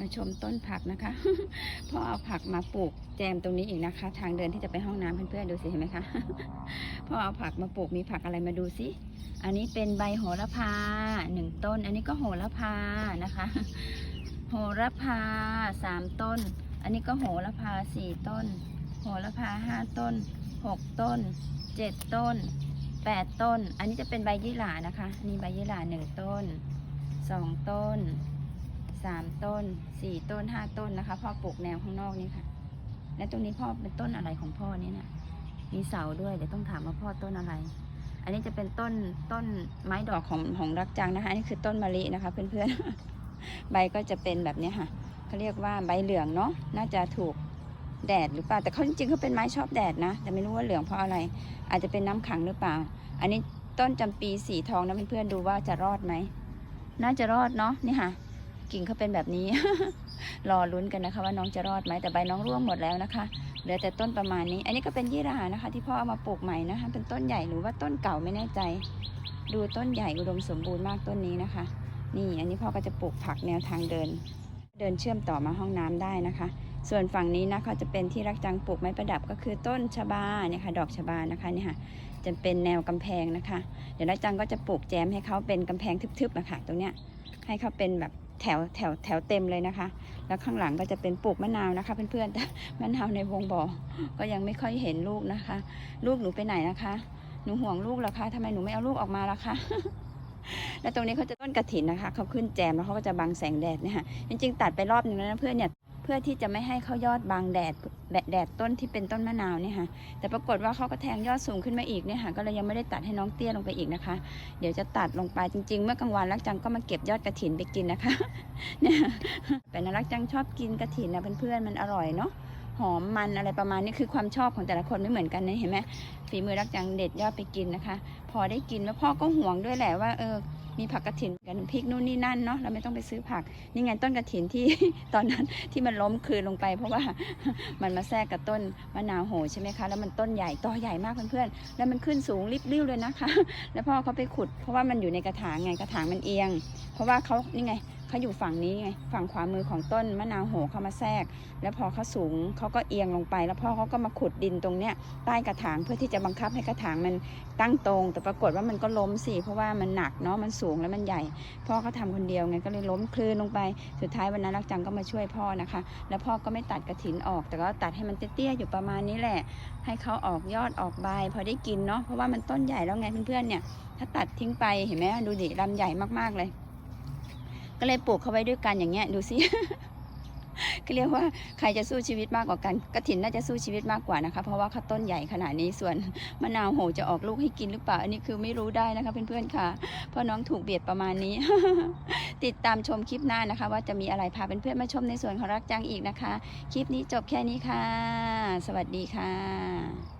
มาชมต้นผักนะคะพ่อเอาผักมาปลูกแจมตรงนี้อีกนะคะ ทางเดินที่จะไปห้องน้ำเพื่อนๆดูสิเห็นไหมคะพ่อเอาผักมาปลูกมีผักอะไรมาดูสิอันนี้เป็นใบโหระพาหนึ่งต้น อันนี้ก็โหระพานะคะ โหระพาสามต้น อันนี้ก็โหระพาสี่ต้น โหระพาห้าต้นหกต้นเจ็ดต้นแปดต้น อันนี้จะเป็นใบยี่หร่านะคะ นี่ใบยี่หร่าหนึ่งต้นสองต้น สามต้นสี่ต้นห้าต้นนะคะ พ่อปลูกแนวข้างนอกนี่ค่ะ และตรงนี้พ่อเป็นต้นอะไรของพ่อเนี่ยนะมีเสาด้วยเดี๋ยวต้องถามว่าพ่อต้นอะไร อันนี้จะเป็นต้นต้นไม้ดอกของของรักจังนะคะอันนี้คือต้นมะลินะคะ เพื่อนๆ ใบก็จะเป็นแบบนี้ค่ะเขาเรียกว่าใบเหลืองเนาะน่าจะถูกแดดหรือเปล่าแต่เขาจริงๆเขาเป็นไม้ชอบแดดนะ แต่ไม่รู้ว่าเหลืองเพราะอะไร อาจจะเป็นน้ำขังหรือเปล่า อันนี้ต้นจำปีสีทองนะเพื่อนๆดูว่าจะรอดไหมน่าจะรอดเนาะนี่ค่ะ กิ่งเขาเป็นแบบนี้ รอลุ้นกันนะคะ ว่าน้องจะรอดไหมแต่ใบน้องร่วงหมดแล้วนะคะเหลือแต่ต้นประมาณนี้ อันนี้ก็เป็นยี่รานะคะ ที่พ่อเอามาปลูกใหม่นะคะ เป็นต้นใหญ่หรือว่าต้นเก่าไม่แน่ใจ ดูต้นใหญ่อุดมสมบูรณ์มากต้นนี้นะคะ นี่อันนี้พ่อก็จะปลูกผักแนวทางเดิน เดินเชื่อมต่อมาห้องน้ำได้นะคะ ส่วนฝั่งนี้นะคะจะเป็นที่รักจังปลูกไม้ประดับก็คือต้นชะบาเนี่ยค่ะดอกชะบานะคะเนี่ยค่ะจะเป็นแนวกำแพงนะคะ เดี๋ยวรักจังก็จะปลูกแจมให้เขาเป็นกำแพงทึบๆนะคะตรงเนี้ยให้เขาเป็นแบบ แถวแถวแถวเต็มเลยนะคะ แล้วข้างหลังก็จะเป็นปลูกมะนาวนะคะ เพื่อนๆมะนาวในวงบ่อก็ยังไม่ค่อยเห็นลูกนะคะ ลูกหนูไปไหนนะคะ หนูห่วงลูกเหรอคะทำไมหนูไม่เอาลูกออกมาล่ะคะแล้วตรงนี้เขาจะต้นกระถินนะคะเขาขึ้นแจมแล้วเขาก็จะบังแสงแดดเนะคะจริงๆตัดไปรอบนึงแล้วนะเพื่อนเนี่ย พื่อที่จะไม่ให้เขายอดบังแดดแดดแดดต้นที่เป็นต้นมะนาวเนี่ยค่ะ แต่ปรากฏว่าเขาก็แทงยอดสูงขึ้นมาอีกเนี่ยค่ะก็เลยยังไม่ได้ตัดให้น้องเตี้ยลงไปอีกนะคะ เดี๋ยวจะตัดลงไปจริง ๆ เมื่อกลางวันรักจังก็มาเก็บยอดกระถินไปกินนะคะเนี่ยแต่นรักจังชอบกินกระถินนะเพื่อนๆมันอร่อยเนาะหอมมันอะไรประมาณนี้คือความชอบของแต่ละคนไม่เหมือนกันนะเห็นไหมฝีมือรักจังเด็ดยอดไปกินนะคะ พอได้กินแล้วพ่อก็ห่วงด้วยแหละว่าเออ มีผักกระถินกันพริกนู่นนี่นั่นเนาะเราไม่ต้องไปซื้อผักนี่ไงต้นกระถินที่ตอนนั้นที่มันล้มคืนลงไป เพราะว่ามันมาแทรกกับต้นมะนาวโหใช่ไหมคะแล้วมันต้นใหญ่ต่อใหญ่มากเพื่อนๆแล้วมันขึ้นสูงริบริ่วเลยนะคะ แล้วพ่อเขาไปขุด เพราะว่ามันอยู่ในกระถางไงกระถางมันเอียง เพราะว่าเขานี่ไง เขาอยู่ฝั่งนี้ไงฝั่งขวามือของต้นมะนาวโหเข้ามาแทรก แล้วพอเขาสูงเขาก็เอียงลงไป แล้วพ่อเขาก็มาขุดดินตรงเนี้ยใต้กระถางเพื่อที่จะบังคับให้กระถางมันตั้งตรง แต่ปรากฏว่ามันก็ล้มสิเพราะว่ามันหนักเนาะมันสูงแล้วมันใหญ่พ่อเขาทำคนเดียวไงก็เลยล้มคลื่นลงไป สุดท้ายวันนั้นรักจังก็มาช่วยพ่อนะคะ แล้วพ่อก็ไม่ตัดกระถินออก แต่ก็ตัดให้มันเตี้ยๆอยู่ประมาณนี้แหละ ให้เขาออกยอดออกใบพอได้กินเนาะเพราะว่ามันต้นใหญ่แล้วไงเพื่อนๆเนี่ยถ้าตัดทิ้งไปเห็นไหมดูดิลำใหญ่มากๆเลย ก็เลยปลูกเขาไว้ด้วยกันอย่างเงี้ยดูสิก็เรียกว่าใครจะสู้ชีวิตมากกว่ากันกระถินน่าจะสู้ชีวิตมากกว่านะคะ เพราะว่าเขาต้นใหญ่ขนาดนี้ส่วนมะนาวโหจะออกลูกให้กินหรือเปล่า อันนี้คือไม่รู้ได้นะคะเพื่อนๆค่ะ เพราะน้องถูกเบียดประมาณนี้ ติดตามชมคลิปหน้านะคะ ว่าจะมีอะไรพาเพื่อนๆมาชมในส่วนของรักจังอีกนะคะ คลิปนี้จบแค่นี้ค่ะ สวัสดีค่ะ